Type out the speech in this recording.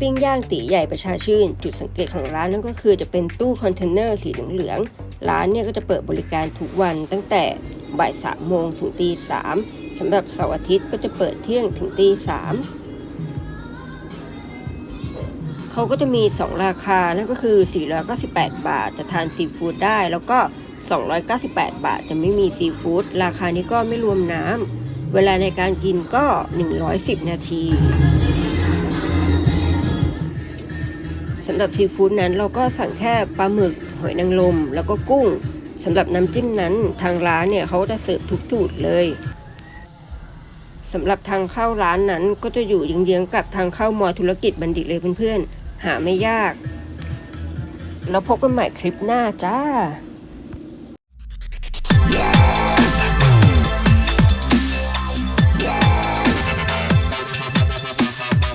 ปิ้งย่างตีใหญ่ประชาชื่น จุดสังเกตของร้านนั่นก็คือจะเป็นตู้คอนเทนเนอร์สีเหลืองๆร้านเนี่ยก็จะเปิดบริการทุกวันตั้งแต่บ่ายสามโมงถึงตีสามสำหรับเสาร์อาทิตย์ก็จะเปิดเที่ยงถึงตีสามเขาก็จะมี 2 ราคา นั่นก็คือ 498 บาทจะทานซีฟู้ดได้ แล้วก็ 298 บาทจะไม่มีซีฟู้ดราคานี้ก็ไม่รวมน้ำเวลาในการกินก็ 110 นาที สำหรับซีฟู้ดนั้นเราก็สั่งแค่ปลาหมึกหอยนางรมแล้วก็กุ้งสำหรับน้ำจิ้มนั้นทางร้านเนี่ยเขาจะเสิร์ฟทุกสูตรเลยสำหรับทางเข้าร้านนั้นก็จะอยู่เยื้องๆกับทางเข้ามอธุรกิจบัณฑิตเลยเพื่อนๆหาไม่ยาก แล้วพบกันใหม่คลิปหน้าจ้า